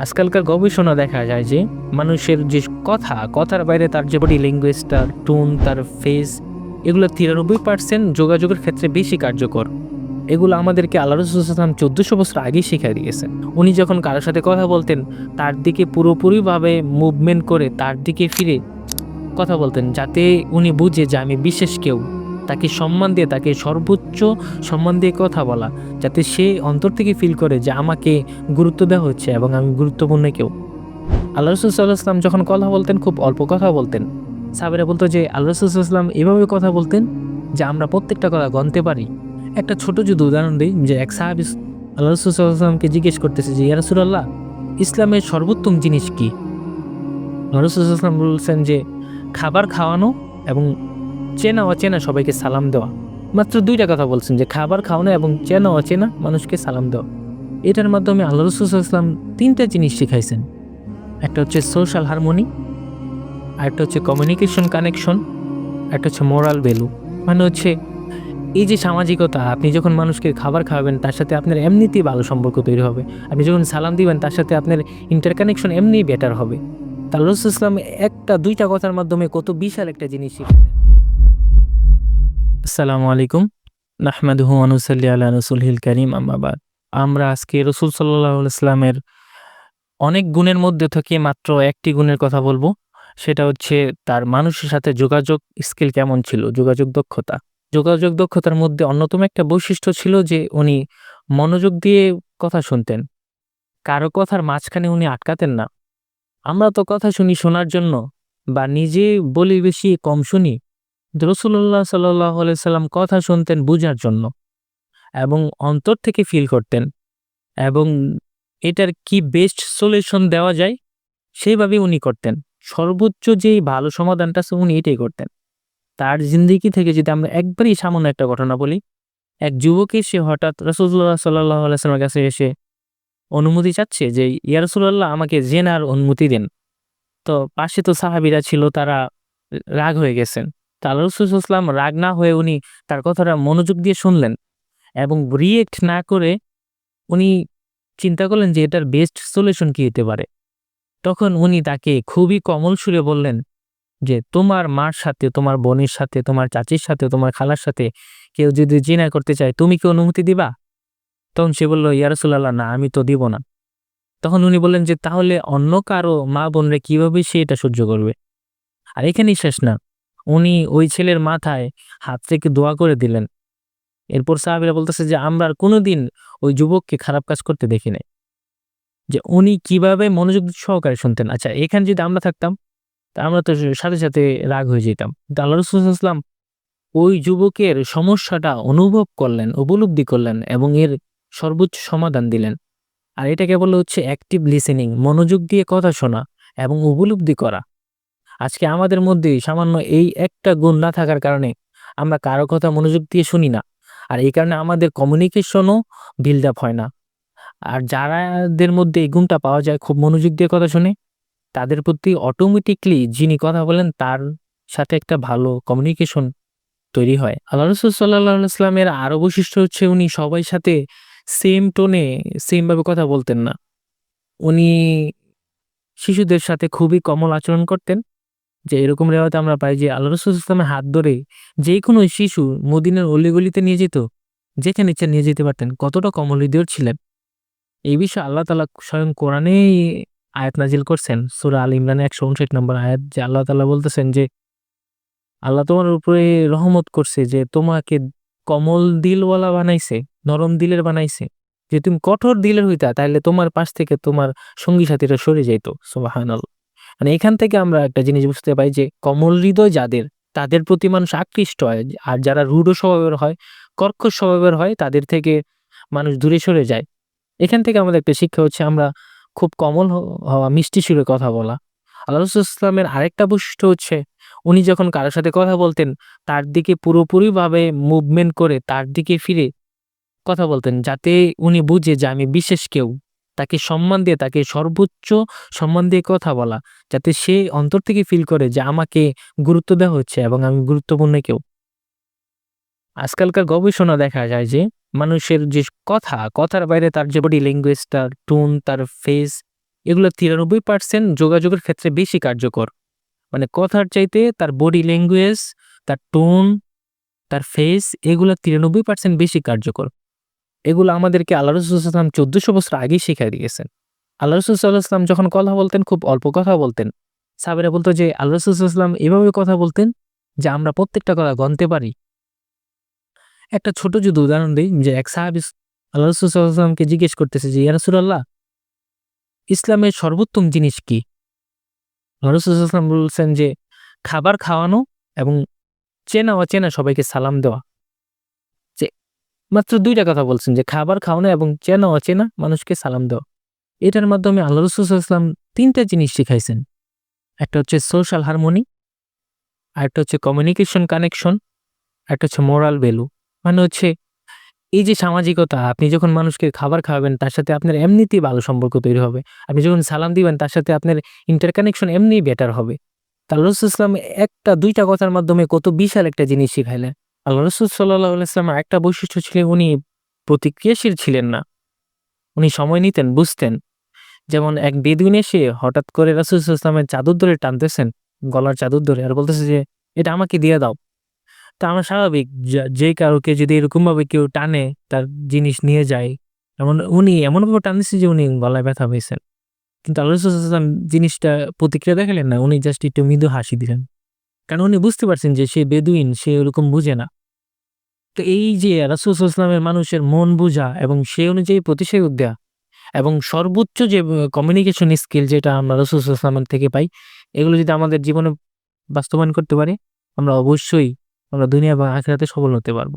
আজকালকার গবেষণা দেখা যায় যে মানুষের যে কথা, কথার বাইরে তার যে বডি ল্যাঙ্গুয়েজ তার টোন তার ফেস এগুলো তিরানব্বই পার্সেন্ট যোগাযোগের ক্ষেত্রে বেশি কার্যকর। এগুলো আমাদেরকে আল্লাহ রসুলাম চোদ্দোশো বছর আগেই শিখিয়ে দিয়েছেন উনি যখন কারোর সাথে কথা বলতেন, তার দিকে পুরোপুরিভাবে মুভমেন্ট করে তার দিকে ফিরে কথা বলতেন, যাতে উনি বুঝে যে আমি বিশেষ কেউ। তাকে সম্মান দিয়ে, তাকে সর্বোচ্চ সম্মান দিয়ে কথা বলা, যাতে সে অন্তর থেকে ফিল করে যে আমাকে গুরুত্ব দেওয়া হচ্ছে এবং আমি গুরুত্বপূর্ণ কেউ। আল্লাহ রসুল্লাহাম যখন কথা বলতেন, খুব অল্প কথা বলতেন। সাবেরা বলতো যে, আল্লাহ রসুল্লাহাম এভাবে কথা বলতেন যে আমরা প্রত্যেকটা কথা গনতে পারি। একটা ছোট যদি উদাহরণ দিই, যে এক সাহাবি আল্লাহ রসুল্লাহামকে জিজ্ঞেস করতেছে যে ইয়ারসুল্লাহ ইসলামের সর্বোত্তম জিনিস কি? রসুল্লাহাম বলছেন যে, খাবার খাওয়ানো এবং চেনা অচেনা সবাইকে সালাম দেওয়া। মাত্র দুইটা কথা বলছেন যে খাবার খাওয়ানো এবং চেনা অচেনা মানুষকে সালাম দেওয়া। এটার মাধ্যমে আল্লাহ রসুলাম তিনটা জিনিস শিখাইছেন। একটা হচ্ছে সোশ্যাল হারমোনি আরেকটা হচ্ছে কমিউনিকেশন কানেকশন একটা হচ্ছে মোরাল ভ্যালু মানে হচ্ছে এই যে সামাজিকতা, আপনি যখন মানুষকে খাবার খাওয়াবেন, তার সাথে আপনার এমনিতেই ভালো সম্পর্ক তৈরি হবে। আপনি যখন সালাম দিবেন, তার সাথে আপনার ইন্টারকানেকশন এমনিই বেটার হবে। তা আল্লাহ রসুলাম একটা, দুইটা কথার মাধ্যমে কত বিশাল একটা জিনিস শিখালেন আসসালামু আলাইকুম। নাহমাদুহু আনুসাল্লি আলা রসুলহিল করিম আমাবাদ আমরা আজকে রসুল সাল্লাহ ইসলামের অনেক গুণের মধ্যে থেকে মাত্র একটি গুণের কথা বলব। সেটা হচ্ছে তার মানুষের সাথে যোগাযোগ স্কিল কেমন ছিল, যোগাযোগ দক্ষতা। যোগাযোগ দক্ষতার মধ্যে অন্যতম একটা বৈশিষ্ট্য ছিল যে উনি মনোযোগ দিয়ে কথা শুনতেন। কারও কথার মাঝখানে উনি আটকাতেন না। আমরা তো কথা শুনি শোনার জন্য, বা নিজে বলি বেশি কম শুনি। রসুল্লাহ সাল্লাহ সাল্লাম কথা শুনতেন বুঝার জন্য এবং অন্তর থেকে ফিল করতেন এবং এটার কি বেস্ট সলিউশন দেওয়া যায় সেইভাবে উনি করতেন। সর্বোচ্চ যেই ভালো সমাধানটা আছে উনি এটাই করতেন। তার জিন্দিগি থেকে যদি আমরা একবারই সামান্য একটা ঘটনা বলি, এক যুবক সে হঠাৎ রসুল্লাহ সাল্লাহ আলাইস্লামের কাছে এসে অনুমতি চাচ্ছে যে, ইয়া রসুল্লাহ আমাকে জেনার অনুমতি দেন। তো পাশে তো সাহাবিরা ছিল, তারা রাগ হয়ে গেছেন। তা আল্লাহ রসুলাম রাগ না হয়ে উনি তার কথাটা মনোযোগ দিয়ে শুনলেন এবং রিয়েক্ট না করে উনি চিন্তা করলেন যে এটার বেস্ট সলিউশন কি হতে পারে। তখন উনি তাকে খুবই কমল সুরে বললেন যে, তোমার মার সাথে, তোমার বোনের সাথে, তোমার চাচির সাথে, তোমার খালার সাথে কেউ যদি জিনা করতে চায়, তুমি কি অনুমতি দিবা? তখন সে বলল ইয়ারসুল্লাহ না, আমি তো দিব না। তখন উনি বললেন যে, তাহলে অন্য কারও মা বোনরে কীভাবে সে এটা সহ্য করবে? আর এখানেই শেষ না। উনি ওই ছেলের মাথায় হাত থেকে দোয়া করে দিলেন। এরপর সাহাবিরা বলতেছে যে, আমরা আর কোনোদিন ওই যুবককে খারাপ কাজ করতে দেখি নাই। যে উনি কীভাবে মনোযোগ সহকারে শুনতেন। আচ্ছা এখানে যদি আমরা থাকতাম, তা আমরা তো সাথে সাথে রাগ হয়ে যেতাম। আল্লাহ রসুলাম ওই যুবকের সমস্যাটা অনুভব করলেন, উপলব্ধি করলেন এবং এর সর্বোচ্চ সমাধান দিলেন। আর এটাকে বলা হচ্ছে অ্যাক্টিভ লিসেনিং মনোযোগ দিয়ে কথা শোনা এবং উপলব্ধি করা। আজকে আমাদের মধ্যে সামান্য এই একটা গুণ না থাকার কারণে আমরা কারও কথা মনোযোগ দিয়ে শুনি না। আর এই কারণে আমাদের কমিউনিকেশনও বিল্ড আপ হয় না। আর যারাদের মধ্যে এই গুণটা পাওয়া যায় খুব মনোযোগ দিয়ে কথা শুনে, তাদের প্রতি অটোমেটিকলি যিনি কথা বলেন তার সাথে একটা ভালো কমিউনিকেশন তৈরি হয়। আল্লাহ রসুল সাল্লাহ ইসলামের আরও বৈশিষ্ট্য হচ্ছে উনি সবাই সাথে সেম টোনে সেমভাবে কথা বলতেন না। উনি শিশুদের সাথে খুবই কমল আচরণ করতেন। যে এরকম রেওয়াতে আমরা পাই যে আল্লাহ রসুল ইসলামের হাত ধরে যে কোনো শিশু মদিনের অলিগলিতে নিয়ে যেত, যেখানে ইচ্ছা নিয়ে যেতে পারতেন, কতটা কমল হৃদয় ছিলেন। এই বিষয়ে আল্লাহ তালা স্বয়ং কোরআনেই আয়াত নাজিল করছেন, সুরা আল ইমরানের একশো উনষাট নম্বর আয়াত, যে আল্লাহ তালা বলতেছেন যে, আল্লাহ তোমার উপরে রহমত করছে যে তোমাকে কমল দিলওয়ালা বানাইছে, নরম দিলের বানাইছে। যে তুমি কঠোর দিলের হইতা তাহলে তোমার পাশ থেকে তোমার সঙ্গী সাথীরা সরে যাইতো। সুবাহান মানে এখান থেকে আমরা একটা জিনিস বুঝতে পাই যে কমল হৃদয় যাদের, তাদের প্রতি মানুষ আকৃষ্ট হয়। আর যারা রূঢ় স্বভাবের হয়, কর্কশ স্বভাবের হয়, তাদের থেকে মানুষ দূরে সরে যায়। এখান থেকে আমাদের একটা শিক্ষা হচ্ছে আমরা খুব কমল হওয়া, মিষ্টি সুরে কথা বলা। আল্লাহ ইসলামের আরেকটা বৈশিষ্ট্য হচ্ছে, উনি যখন কারোর সাথে কথা বলতেন, তার দিকে পুরোপুরিভাবে মুভমেন্ট করে তার দিকে ফিরে কথা বলতেন, যাতে উনি বুঝে যে আমি বিশেষ কেউ। তাকে সম্মান দিয়ে তাকে সর্বোচ্চ সম্মান দিয়ে কথা বলা যাতে সে অন্তর থেকে ফিল করে যে আমাকে গুরুত্ব দেওয়া হচ্ছে এবং আমি গুরুত্বপূর্ণ কেউ আজকালকার গবেষণা দেখা যায় যে মানুষের যে কথা কথার বাইরে তার যে বডি ল্যাঙ্গুয়েজটা টোন তার ফেস এগুলো 93% যোগাযোগের ক্ষেত্রে বেশি কার্যকর। মানে কথার চাইতে তার বডি ল্যাঙ্গুয়েজ, তার টোন, তার ফেস এগুলো তিরানব্বই পার্সেন্ট বেশি কার্যকর। এগুলো আমাদেরকে আল্লাহ রাসূল সাল্লাল্লাহু আলাইহি ওয়াসাল্লাম 1400 বছর আগেই শিখায় দিয়েছেন। আল্লাহ রাসূল সাল্লাল্লাহু যখন কথা বলতেন, খুব অল্প কথা বলতেন। সাবেরা বলতো যে, আল্লাহ রাসূল সাল্লাল্লাহু আলাইহি ওয়াসাল্লাম এভাবে কথা বলতেন যে, আমরা প্রত্যেকটা কথা গনতে পারি। একটা ছোট যদি উদাহরণ দিই, যে এক সাহাবী আল্লাহ রাসূল সাল্লাল্লাহু আলাইহি ওয়াসাল্লামকে জিজ্ঞেস করতেছে যে, ইয়া রাসূলুল্লাহ, ইসলামের সর্বোত্তম জিনিস কি? আল্লাহ রাসূল সাল্লাল্লাহু আলাইহি ওয়াসাল্লাম বলছেন যে, খাবার খাওয়ানো এবং চেনা অচেনা সবাইকে সালাম দেওয়া। মাত্র দুইটা কথা বলছেন যে খাবার খাওয়ানো এবং চেনা অচেনা মানুষকে সালাম দেওয়া। এটার মাধ্যমে আল্লাহ রাসূল সাল্লাল্লাহু আলাইহি ওয়াসাল্লাম ৩ টা জিনিস শিখাইছেন। একটা হচ্ছে সোশ্যাল হারমোনি, আরেকটা হচ্ছে কমিউনিকেশন কানেকশন, আরেকটা হচ্ছে মোরাল ভ্যালু। মানে হচ্ছে এই যে সামাজিকতা আপনি যখন মানুষকে খাবার খাওয়াবেন তার সাথে আপনার এমনিতেই ভালো সম্পর্ক তৈরি হবে। আপনি যখন সালাম দিবেন তার সাথে আপনার ইন্টারকানেকশন এমনিই বেটার হবে। তো আল্লাহ রাসূল সাল্লাল্লাহু আলাইহি ওয়াসাল্লাম একটা দুইটা কথার মাধ্যমে কত বিশাল একটা জিনিস শিখাইলেন। আল্লাহ রাসূল আলাইহি ওয়াসাল্লামের একটা বৈশিষ্ট্য ছিল উনি প্রতিক্রিয়াশীল ছিলেন না। উনি সময় নিতেন, বুঝতেন। যেমন এক বেদুইন এসে হঠাৎ করে রাসূল আলাইহি চাদর ধরে টানতেছেন, গলার চাদর ধরে আর বলতেছে যে এটা আমাকে দিয়ে দাও। তা আমার স্বাভাবিক যা কাউকে যদি এরকমভাবে কেউ টানে তার জিনিস নিয়ে যায়, এমন উনি এমনভাবে টান দিছে যে উনি গলায় ব্যথা পেয়েছেন। কিন্তু আল্লাহ জিনিসটা প্রতিক্রিয়া দেখালেন না। উনি জাস্ট একটু মৃদু হাসি দিলেন। কারণ উনি বুঝতে পারছেন যে সে বেদুইন, সে ওরকম বুঝে না। তো এই যে রাসুস ইসলামের মানুষের মন বোঝা এবং সে অনুযায়ী প্রতিষেধক দেয়া এবং সর্বোচ্চ যে কমিউনিকেশন স্কিল যেটা আমরা রাসূল ইসলামের থেকে পাই, এগুলো যদি আমাদের জীবনে বাস্তবায়ন করতে পারি, আমরা অবশ্যই আমরা দুনিয়া এবং আখেরাতে সফল হতে পারব।